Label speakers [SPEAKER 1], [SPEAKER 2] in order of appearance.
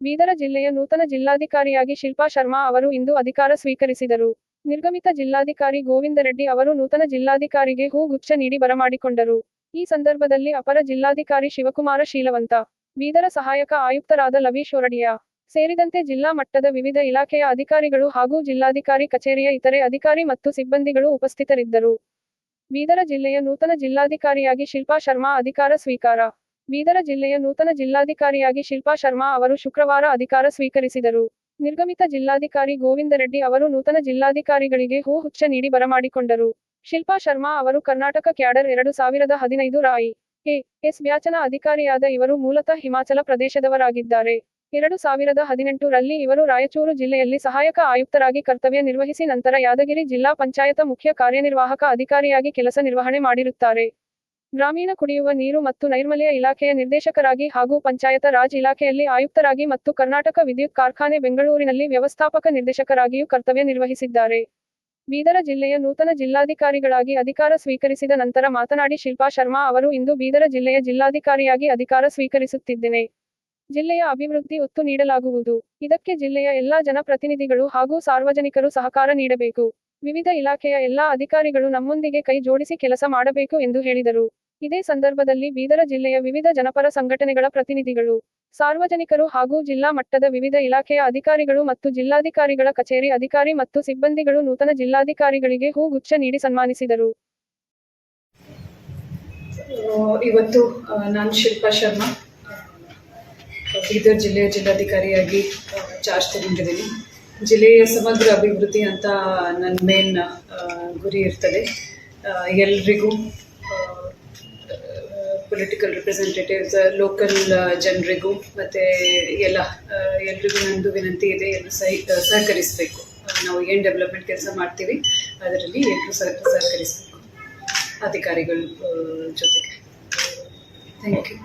[SPEAKER 1] ಬೀದರ ಜಿಲ್ಲೆಯ ನೂತನ ಜಿಲ್ಲಾಧಿಕಾರಿಯಾಗಿ ಶಿಲ್ಪಾ ಶರ್ಮಾ ಅವರು ಇಂದು ಅಧಿಕಾರ ಸ್ವೀಕರಿಸಿದರು. ನಿರ್ಗಮಿತ ಜಿಲ್ಲಾಧಿಕಾರಿ ಗೋವಿಂದ ರೆಡ್ಡಿ ಅವರು ನೂತನ ಜಿಲ್ಲಾಧಿಕಾರಿಗೆ ಹೂಗುಚ್ಛ ನೀಡಿ ಬರಮಾಡಿಕೊಂಡರು. ಈ ಸಂದರ್ಭದಲ್ಲಿ ಅಪರ ಜಿಲ್ಲಾಧಿಕಾರಿ ಶಿವಕುಮಾರ ಶೀಲವಂತ, ಬೀದರ ಸಹಾಯಕ ಆಯುಕ್ತರಾದ ಲವೀಶ್ ಒರಡಿಯಾ ಸೇರಿದಂತೆ ಜಿಲ್ಲಾ ಮಟ್ಟದ ವಿವಿಧ ಇಲಾಖೆಯ ಅಧಿಕಾರಿಗಳು ಹಾಗೂ ಜಿಲ್ಲಾಧಿಕಾರಿ ಕಚೇರಿಯ ಇತರೆ ಅಧಿಕಾರಿ ಮತ್ತು ಸಿಬ್ಬಂದಿಗಳು ಉಪಸ್ಥಿತರಿದ್ದರು. ಬೀದರ ಜಿಲ್ಲೆಯ ನೂತನ ಜಿಲ್ಲಾಧಿಕಾರಿಯಾಗಿ ಶಿಲ್ಪಾ ಶರ್ಮಾ ಅಧಿಕಾರ ಸ್ವೀಕಾರ ಬೀದರ ಜಿಲ್ಲೆಯ ನೂತನ ಜಿಲ್ಲಾಧಿಕಾರಿಯಾಗಿ ಶಿಲ್ಪಾ ಶರ್ಮಾ ಅವರು ಶುಕ್ರವಾರ ಅಧಿಕಾರ ಸ್ವೀಕರಿಸಿದರು. ನಿರ್ಗಮಿತ ಜಿಲ್ಲಾಧಿಕಾರಿ ಗೋವಿಂದ ರೆಡ್ಡಿ ಅವರು ನೂತನ ಜಿಲ್ಲಾಧಿಕಾರಿಗಳಿಗೆ ಹೂ ಹುಚ್ಚ ನೀಡಿ ಬರಮಾಡಿಕೊಂಡರು. ಶಿಲ್ಪಾ ಶರ್ಮಾ ಅವರು ಕರ್ನಾಟಕ ಕ್ಯಾಡರ್ ಎರಡು ಸಾವಿರದ ಹದಿನೈದು ರಾಯಿ ಎ, ಎಸ್ ಬ್ಯಾಚನ ಅಧಿಕಾರಿಯಾದ ಇವರು ಮೂಲತಃ ಹಿಮಾಚಲ ಪ್ರದೇಶದವರಾಗಿದ್ದಾರೆ. ಎರಡು ಸಾವಿರದ ಹದಿನೆಂಟರಲ್ಲಿ ಇವರು ರಾಯಚೂರು ಜಿಲ್ಲೆಯಲ್ಲಿ ಸಹಾಯಕ ಆಯುಕ್ತರಾಗಿ ಕರ್ತವ್ಯ ನಿರ್ವಹಿಸಿ ನಂತರ ಯಾದಗಿರಿ ಜಿಲ್ಲಾ ಪಂಚಾಯತ ಮುಖ್ಯ ಕಾರ್ಯನಿರ್ವಾಹಕ ಅಧಿಕಾರಿಯಾಗಿ ಕೆಲಸ ನಿರ್ವಹಣೆ ಮಾಡಿರುತ್ತಾರೆ. ಗ್ರಾಮೀಣ ಕುಡಿಯುವ ನೀರು ಮತ್ತು ನೈರ್ಮಲ್ಯ ಇಲಾಖೆಯ ನಿರ್ದೇಶಕರಾಗಿ ಹಾಗೂ ಪಂಚಾಯತ ರಾಜ್ ಇಲಾಖೆಯಲ್ಲಿ ಆಯುಕ್ತರಾಗಿ ಮತ್ತು ಕರ್ನಾಟಕ ವಿದ್ಯುತ್ ಕಾರ್ಖಾನೆ ಬೆಂಗಳೂರಿನಲ್ಲಿ ವ್ಯವಸ್ಥಾಪಕ ನಿರ್ದೇಶಕರಾಗಿಯೂ ಕರ್ತವ್ಯ ನಿರ್ವಹಿಸಿದ್ದಾರೆ. ಬೀದರ ಜಿಲ್ಲೆಯ ನೂತನ ಜಿಲ್ಲಾಧಿಕಾರಿಗಳಾಗಿ ಅಧಿಕಾರ ಸ್ವೀಕರಿಸಿದ ನಂತರ ಮಾತನಾಡಿ ಶಿಲ್ಪಾ ಶರ್ಮಾ ಅವರು ಇಂದು ಬೀದರ ಜಿಲ್ಲೆಯ ಜಿಲ್ಲಾಧಿಕಾರಿಯಾಗಿ ಅಧಿಕಾರ ಸ್ವೀಕರಿಸುತ್ತಿದ್ದೇನೆ. ಜಿಲ್ಲೆಯ ಅಭಿವೃದ್ಧಿ ಒತ್ತು ನೀಡಲಾಗುವುದು. ಇದಕ್ಕೆ ಜಿಲ್ಲೆಯ ಎಲ್ಲಾ ಜನಪ್ರತಿನಿಧಿಗಳು ಹಾಗೂ ಸಾರ್ವಜನಿಕರು ಸಹಕಾರ ನೀಡಬೇಕು. ವಿವಿಧ ಇಲಾಖೆಯ ಎಲ್ಲಾ ಅಧಿಕಾರಿಗಳು ನಮ್ಮೊಂದಿಗೆ ಕೈ ಜೋಡಿಸಿ ಕೆಲಸ ಮಾಡಬೇಕು ಎಂದು ಹೇಳಿದರು. ಇದೇ ಸಂದರ್ಭದಲ್ಲಿ ಬೀದರ ಜಿಲ್ಲೆಯ ವಿವಿಧ ಜನಪರ ಸಂಘಟನೆಗಳ ಪ್ರತಿನಿಧಿಗಳು, ಸಾರ್ವಜನಿಕರು ಹಾಗೂ ಜಿಲ್ಲಾ ಮಟ್ಟದ ವಿವಿಧ ಇಲಾಖೆಯ ಅಧಿಕಾರಿಗಳು ಮತ್ತು ಜಿಲ್ಲಾಧಿಕಾರಿಗಳ ಕಚೇರಿ ಅಧಿಕಾರಿ ಮತ್ತು ಸಿಬ್ಬಂದಿಗಳು ನೂತನ ಜಿಲ್ಲಾಧಿಕಾರಿಗಳಿಗೆ ಹೂಗುಚ್ಛ ನೀಡಿ ಸನ್ಮಾನಿಸಿದರು.
[SPEAKER 2] ಇವತ್ತು ನಾನು ಶಿಲ್ಪಾ ಶರ್ಮಾ. ಬೀದರ್ ಜಿಲ್ಲೆಯ ಜಿಲ್ಲಾಧಿಕಾರಿಯಾಗಿ ಚಾರ್ಜ್ ತಗೊಂಡಿದ್ದೀನಿ. ಜಿಲ್ಲೆಯ ಸಮಗ್ರ ಅಭಿವೃದ್ಧಿ ಅಂತ ನನ್ನ ಮೇನ್ ಗುರಿ ಇರ್ತದೆ. ಎಲ್ರಿಗೂ ಪೊಲಿಟಿಕಲ್ ರಿಪ್ರೆಸೆಂಟೇಟಿವ್ಸ್ ಲೋಕಲ್ ಜನರಿಗೂ, ಮತ್ತು ಎಲ್ಲ ಎಲ್ರಿಗೂ ನನ್ನದು ವಿನಂತಿ ಇದೆ ಎಲ್ಲರೂ ಸಹಿ ಸಹಕರಿಸಬೇಕು. ನಾವು ಏನು ಡೆವಲಪ್ಮೆಂಟ್ ಕೆಲಸ ಮಾಡ್ತೀವಿ, ಅದರಲ್ಲಿ ಎಲ್ಲರೂ ಸಹ, ಸಹಕರಿಸಬೇಕು. ಅಧಿಕಾರಿಗಳ ಜೊತೆಗೆ. Thank you